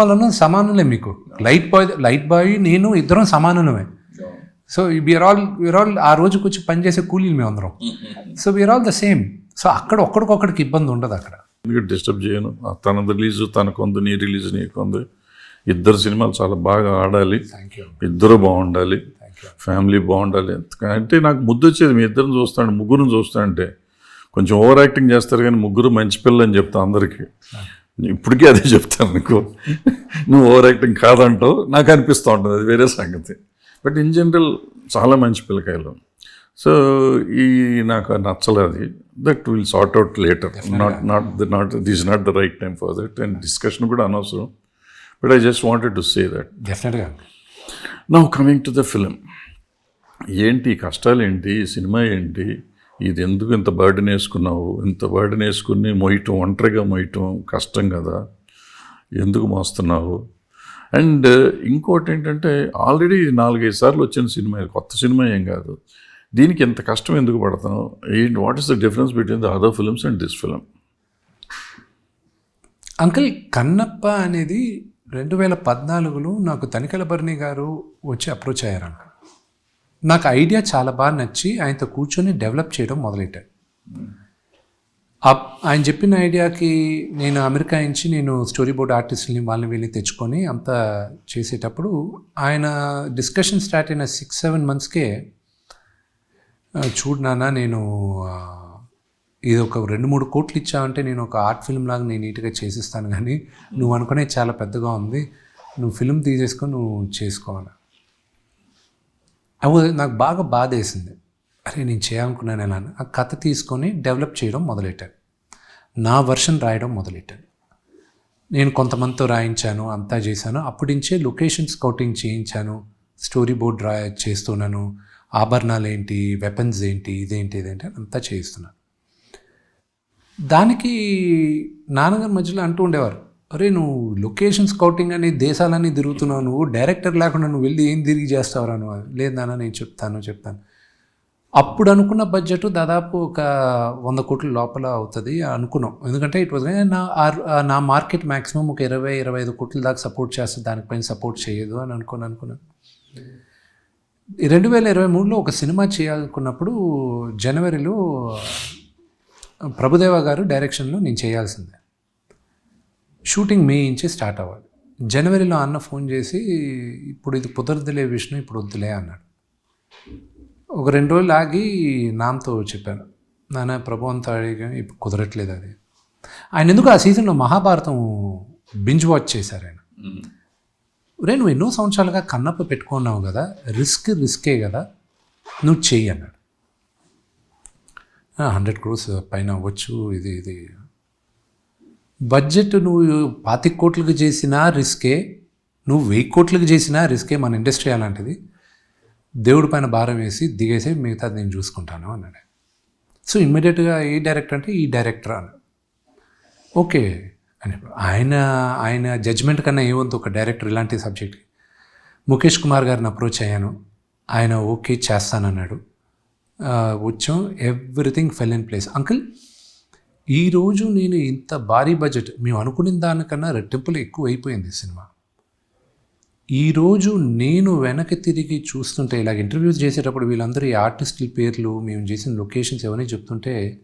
వాళ్ళను సమానులే మీకు. Light bye light boy నేను ఇద్దరం సమానులమే. So we are all we are all ఆ రోజుకి వచ్చి పనిచేసే కూలీలు మేము అందరం. So we are all the same so అక్కడ ఒక్కడికొక్కడికి ఇబ్బంది ఉండదు అక్కడ. ఎందుకంటే డిస్టర్బ్ చేయను? తన రిలీజ్ తనకు ఉంది నీ రిలీజ్ నీకు ఉంది ఇద్దరు సినిమాలు చాలా బాగా ఆడాలి. ఇద్దరు బాగుండాలి. ఫ్యామిలీ బాగుండాలి. అంటే నాకు ముద్దు వచ్చేది మీ ఇద్దరిని చూస్తాను ముగ్గురిని చూస్తానంటే కొంచెం ఓవర్ యాక్టింగ్ చేస్తారు కానీ ముగ్గురు మంచి పిల్లలు అని చెప్తా అందరికీ. ఇప్పటికీ అదే చెప్తాను నీకు నువ్వు ఓవర్ యాక్టింగ్ కాదంటావు నాకు అనిపిస్తూ ఉంటుంది అది వేరే సంగతి. బట్ ఇన్ జనరల్ చాలా మంచి పిల్లకాయలు. సో ఈ నాకు నచ్చలేదు that will sort out later. Not not the not this not the right time for that and discussion కూడా అనవసరం. But I just wanted to say that డెఫినెట్గా now coming to the film ఏంటి కష్టాలు ఏంటి cinema ఏంటి? ఇది ఎందుకు ఇంత బర్డెన్ వేసుకున్నావు? ఇంత బర్డెన్ వేసుకుని మొయ్యటం ఒంటరిగా మొయ్యటం కష్టం కదా. ఎందుకు మోస్తున్నావు? అండ్ ఇంకోటి ఏంటంటే ఆల్రెడీ నాలుగైదు సార్లు వచ్చిన సినిమా కొత్త సినిమా ఏం కాదు. దీనికి ఇంత కష్టం ఎందుకు పడతావు ఏంటి what is the difference between the other films and this film uncle Kannappa అనేది రెండు వేల పద్నాలుగులో నాకు తనికల భరణి గారు వచ్చి అప్రోచ్ అయ్యారు అంకుల్ నాకు ఐడియా చాలా బాగా నచ్చి ఆయనతో కూర్చొని డెవలప్ చేయడం మొదలెట్టాను. అప్- ఆయన చెప్పిన ఐడియాకి నేను అమెరికా నుంచి నేను స్టోరీ బోర్డ్ ఆర్టిస్ట్ని వాళ్ళని వెళ్ళి తెచ్చుకొని అంతా చేసేటప్పుడు ఆయన డిస్కషన్ స్టార్ట్ అయిన సిక్స్ సెవెన్ మంత్స్కే ఆ, చూడు నాన్న నేను ఇది ఒక రెండు మూడు కోట్లు ఇచ్చావంటే నేను ఒక ఆర్ట్ ఫిల్మ్ లాగా నేను నీట్గా చేసిస్తాను కానీ నువ్వు అనుకునే చాలా పెద్దగా ఉంది. నువ్వు ఫిల్మ్ తీసేసుకొని నువ్వు చేసుకోవాలి అవి నాకు బాగా బాధ వేసింది అరే నేను చేయాలనుకున్నాను ఎలా ఆ కథ తీసుకొని డెవలప్ చేయడం మొదలెట్టాను. నా వర్షన్ రాయడం మొదలెట్టాను. నేను కొంతమందితో రాయించాను అంతా చేశాను. అప్పటి నుంచే లొకేషన్ స్కౌటింగ్ చేయించాను. స్టోరీ బోర్డ్ రా చేస్తున్నాను. ఆభరణాలు ఏంటి వెపన్స్ ఏంటి ఇదేంటి ఇదేంటి అని అంతా చేయిస్తున్నాను. దానికి నాన్నగారి మధ్యలో అంటూ ఉండేవారు. అరే నువ్వు లొకేషన్ స్కౌటింగ్ అని దేశాలన్నీ తిరుగుతున్నావు నువ్వు డైరెక్టర్ లేకుండా నువ్వు వెళ్ళి ఏం తిరిగి చేస్తావురా నువ్వు? లేదు నేను చెప్తాను చెప్తాను. అప్పుడు అనుకున్న బడ్జెట్ దాదాపు ఒక వంద కోట్ల లోపల అవుతుంది అనుకున్నాం. ఎందుకంటే ఇట్ వాజ్ నా నా మార్కెట్ మ్యాక్సిమం ఒక ఇరవై ఇరవై ఐదు కోట్ల దాకా సపోర్ట్ చేస్తుంది దానిపైన సపోర్ట్ చేయదు అని అనుకుని అనుకున్నాను రెండు వేల ఇరవై మూడులో ఒక సినిమా చేయాలనుకున్నప్పుడు జనవరిలో ప్రభుదేవ గారు డైరెక్షన్లో నేను చేయాల్సిందే. షూటింగ్ మే నుంచి స్టార్ట్ అవ్వాలి. జనవరిలో అన్న ఫోన్ చేసి ఇప్పుడు ఇది కుదరదులే విష్ణు ఇప్పుడు వద్దులే అన్నాడు. ఒక రెండు రోజులు ఆగి నాన్నతో చెప్పాను. నాన్న ప్రభు అంతా అడిగా ఇప్పుడు కుదరట్లేదు అది. ఆయన ఎందుకు ఆ సీజన్లో మహాభారతం బింజ్ వాచ్ చేశారు ఆయన? రే నువ్వు ఎన్నో సంవత్సరాలుగా కన్నప్ప పెట్టుకున్నావు కదా రిస్క్ రిస్కే కదా నువ్వు చెయ్యి అన్నాడు. హండ్రెడ్ క్రోర్స్ పైన అవ్వచ్చు ఇది ఇది బడ్జెట్ నువ్వు పాతిక కోట్లకు చేసినా రిస్కే నువ్వు వెయ్యి కోట్లకు చేసినా రిస్కే మన ఇండస్ట్రీ అలాంటిది. దేవుడి పైన భారం వేసి దిగేసి మిగతా నేను చూసుకుంటాను అన్నాడు. సో ఇమ్మీడియట్గా ఏ డైరెక్టర్ అంటే ఈ డైరెక్టర్ అని ఓకే. అని ఆయన ఆయన జడ్జ్మెంట్ కన్నా ఏముంది ఒక డైరెక్టర్ ఇలాంటి సబ్జెక్ట్. ముఖేష్ కుమార్ గారిని అప్రోచ్ అయ్యాను. ఆయన ఓకే చేస్తానన్నాడు. వచ్చాం. Everything fell in place. Uncle ఈరోజు నేను ఇంత భారీ బడ్జెట్ మేము అనుకున్న దానికన్నా రెట్టింపులు ఎక్కువ అయిపోయింది సినిమా. ఈరోజు నేను వెనక్కి తిరిగి చూస్తుంటే ఇలాగ ఇంటర్వ్యూస్ చేసేటప్పుడు వీళ్ళందరూ ఈ ఆర్టిస్టుల పేర్లు మేము చేసిన లొకేషన్స్ ఎవరిని చెప్తుంటే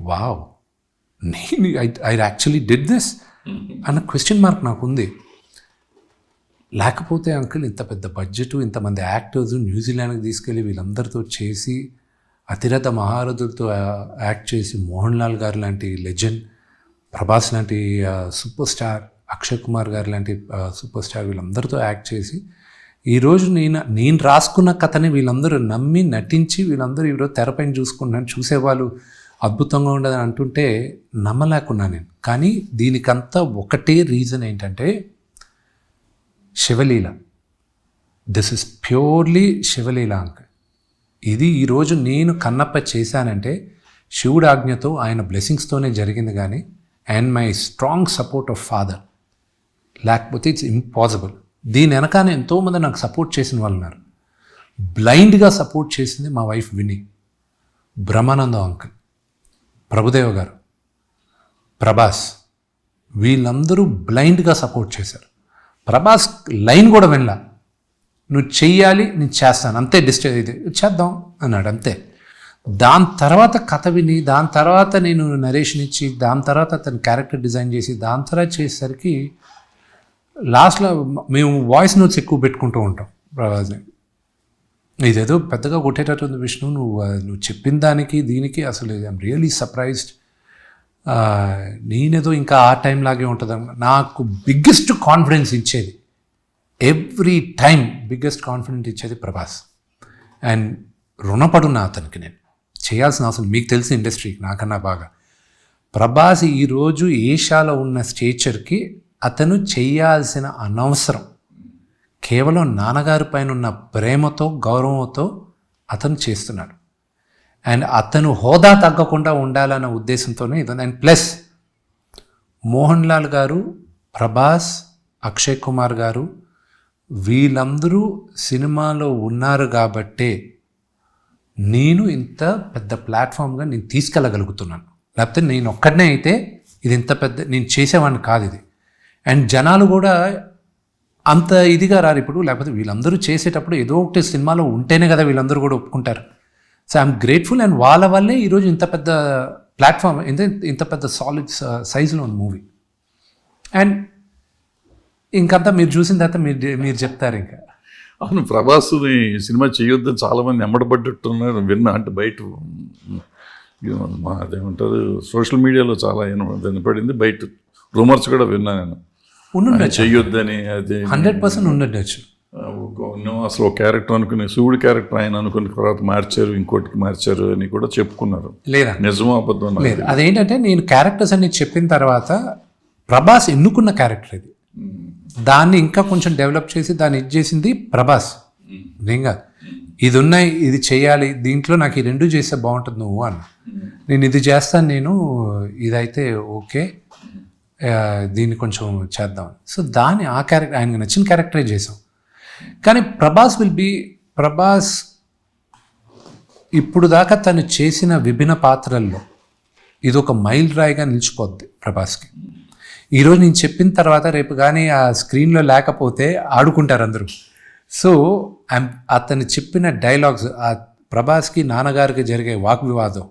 వావ్ నేను I I actually did this అన్న క్వశ్చన్ మార్క్ నాకు ఉంది లేకపోతే అంకుల్ ఇంత పెద్ద బడ్జెట్ ఇంతమంది యాక్టర్స్ న్యూజిలాండ్కి తీసుకెళ్ళి వీళ్ళందరితో చేసి అతిరథ మహారథులతో యాక్ట్ చేసి మోహన్ లాల్ గారు లాంటి లెజెండ్ ప్రభాస్ లాంటి సూపర్ స్టార్ అక్షయ్ కుమార్ గారు లాంటి సూపర్ స్టార్ వీళ్ళందరితో యాక్ట్ చేసి ఈరోజు నేను నేను రాసుకున్న కథని వీళ్ళందరూ నమ్మి నటించి వీళ్ళందరూ ఈరోజు తెరపైన చూసుకున్నాను చూసేవాళ్ళు అద్భుతంగా ఉండదని అంటుంటే నమ్మలేకున్నా నేను. కానీ దీనికంతా ఒకటే రీజన్ ఏంటంటే Shivaleela. This is purely Shivaleela uncle. ఇది ఈరోజు నేను కన్నప్ప చేశానంటే శివుడు ఆజ్ఞతో ఆయన బ్లెస్సింగ్స్తోనే జరిగింది కానీ and my strong support of father లేకపోతే ఇట్స్ ఇంపాసిబుల్ దీని వెనకానే ఎంతోమంది నాకు సపోర్ట్ చేసిన వాళ్ళు ఉన్నారు. బ్లైండ్గా సపోర్ట్ చేసింది మా వైఫ్ విని బ్రహ్మానందం అంకుల్ ప్రభుదేవ గారు. ప్రభాస్. వీళ్ళందరూ బ్లైండ్గా సపోర్ట్ చేశారు. ప్రభాస్ లైన్ కూడా వినలా. నువ్వు చెయ్యాలి నేను చేస్తాను. అంతే డిస్ట ఇది చేద్దాం అన్నాడు. అంతే. దాని తర్వాత కథ విని దాని తర్వాత నేను నరేషన్ ఇచ్చి దాని తర్వాత అతను క్యారెక్టర్ డిజైన్ చేసి దాని తర్వాత చేసేసరికి లాస్ట్లో మేము వాయిస్ నోట్స్ ఎక్కువ పెట్టుకుంటూ ఉంటాం ప్రభాస్ని. ఇదేదో పెద్దగా కొట్టేటట్టు ఉంది విష్ణు. నువ్వు నువ్వు చెప్పిన దానికి దీనికి అసలు ఐఎమ్ రియలీ సర్ప్రైజ్డ్. నేనేదో ఇంకా ఆ టైం లాగే ఉంటుంది. నాకు బిగ్గెస్ట్ కాన్ఫిడెన్స్ ఇచ్చేది. ఎవ్రీ టైం బిగ్గెస్ట్ కాన్ఫిడెంట్ ఇచ్చేది ప్రభాస్. అండ్ రుణపడున్నా అతనికి నేను. చేయాల్సిన అవసరం మీకు తెలిసిన ఇండస్ట్రీకి నాకన్నా బాగా. ప్రభాస్ ఈరోజు ఏషాలో ఉన్న స్టేచర్కి అతను చేయాల్సిన అనవసరం. కేవలం నాన్నగారి పైన ఉన్న ప్రేమతో గౌరవంతో అతను చేస్తున్నాడు. అండ్ అతను హోదా తగ్గకుండా ఉండాలన్న ఉద్దేశంతోనే ఇది అండ్ ప్లస్ మోహన్ లాల్ గారు ప్రభాస్ అక్షయ్ కుమార్ గారు వీళ్ళందరూ సినిమాలో ఉన్నారు కాబట్టే నేను ఇంత పెద్ద ప్లాట్ఫామ్గా నేను తీసుకెళ్ళగలుగుతున్నాను. లేకపోతే నేను ఒక్కడనే అయితే ఇది ఇంత పెద్ద నేను చేసేవాడిని కాదు ఇది. అండ్ జనాలు కూడా అంత ఇదిగా రారు ఇప్పుడు లేకపోతే వీళ్ళందరూ చేసేటప్పుడు ఏదో ఒకటి సినిమాలో ఉంటేనే కదా వీళ్ళందరూ కూడా ఒప్పుకుంటారు. సో ఐఎమ్ గ్రేట్ఫుల్ అండ్ వాళ్ళ వల్లే ఈరోజు ఇంత పెద్ద ప్లాట్ఫామ్ ఇంత ఇంత పెద్ద సాలిడ్ సైజులో ఉంది మూవీ. అండ్ ఇంకంతా మీరు చూసిన తర్వాత మీరు మీరు చెప్తారు ఇంకా. అవును ప్రభాస్ని సినిమా చేయొద్దని చాలా మంది ఎమ్మడబడ్డట్టున్నారు విన్నా అంటే బయట మా అదేమంటారు సోషల్ మీడియాలో చాలా విన- వినపడింది బయట రూమర్స్ కూడా విన్నా నేను. చెయ్యొద్దని అది హండ్రెడ్ పర్సెంట్ నువ్వు అసలు ఒక క్యారెక్టర్ అనుకుని శివుడి క్యారెక్టర్ ఆయన అనుకున్న తర్వాత మార్చారు ఇంకోటికి మార్చారు అని కూడా చెప్పుకున్నారు. లేదా? నిజమో అబద్ధం లేదు? అదేంటంటే నేను క్యారెక్టర్స్ అన్ని చెప్పిన తర్వాత ప్రభాస్ ఎన్నుకున్న క్యారెక్టర్ ఇది? దాన్ని ఇంకా కొంచెం డెవలప్ చేసి దాన్ని ఇది చేసింది ప్రభాస్. కాదు. ఇది ఉన్నాయి ఇది చేయాలి దీంట్లో నాకు ఈ రెండు చేస్తే బాగుంటుంది నువ్వు అన్న. నేను ఇది చేస్తాను నేను ఇదైతే ఓకే. దీన్ని కొంచెం చేద్దాం. సో దాన్ని ఆ క్యారెక్టర్ ఆయనకు నచ్చిన క్యారెక్టరే చేసాం. కానీ ప్రభాస్ విల్ బి ప్రభాస్ ఇప్పుడు దాకా తను చేసిన విభిన్న పాత్రల్లో ఇది ఒక మైల్ రాయిగా నిలిచిపోద్ది ప్రభాస్కి. ఈరోజు నేను చెప్పిన తర్వాత రేపు కానీ ఆ స్క్రీన్లో లేకపోతే ఆడుకుంటారు అందరూ. సో అతను చెప్పిన డైలాగ్స్ ఆ ప్రభాస్కి నాన్నగారికి జరిగే వాగ్వివాదం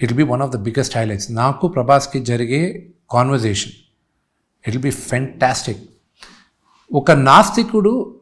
it be one of the biggest highlights నాకు ప్రభాస్కి జరిగే కాన్వర్జేషన్ ఇట్ బి ఫెంటాస్టిక్ ఒక నాస్తికుడు